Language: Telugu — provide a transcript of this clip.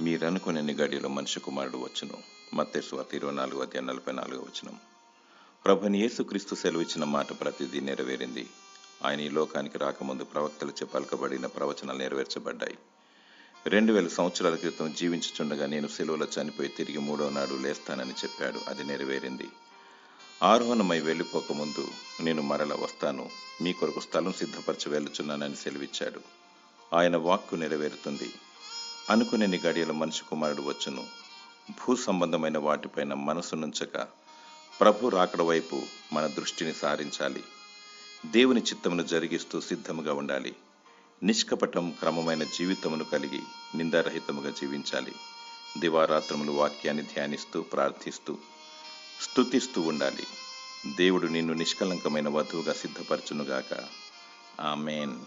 మీరనుకునే గడిలో మనిషి కుమారుడు వచ్చును. మత్తేశ్వార్త ఇరవై నాలుగు అధ్యాయ నలభై నాలుగు వచనం. ప్రభుని యేసుక్రీస్తు సెలవిచ్చిన మాట ప్రతిదీ నెరవేరింది. ఆయన ఈ లోకానికి రాకముందు ప్రవక్తలచే పలకబడిన ప్రవచనాలు నెరవేర్చబడ్డాయి. రెండు వేల సంవత్సరాల క్రితం జీవించుచుండగా నేను సెలవులో చనిపోయి తిరిగి మూడో నాడు లేస్తానని చెప్పాడు. అది నెరవేరింది. ఆరోహణమై వెళ్ళిపోకముందు నేను మరల వస్తాను. మీ కొరకు స్థలం సిద్ధపరచి వెళ్ళుచున్నానని సెలవిచ్చాడు. ఆయన వాక్కు నెరవేరుతుంది. అనుకునేని గడియల మనిషి కుమారుడు వచ్చును. భూ సంబంధమైన వాటిపైన మనసు నుంచక ప్రభు రాకడ వైపు మన దృష్టిని సారించాలి. దేవుని చిత్తమును జరిగిస్తూ సిద్ధముగా ఉండాలి. నిష్కపటం క్రమమైన జీవితమును కలిగి నిందారహితముగా జీవించాలి. దివారాత్రములు వాక్యాన్ని ధ్యానిస్తూ ప్రార్థిస్తూ స్తుతిస్తూ ఉండాలి. దేవుడు నిన్ను నిష్కలంకమైన వధువుగా సిద్ధపరచునుగాక. ఆమెన్.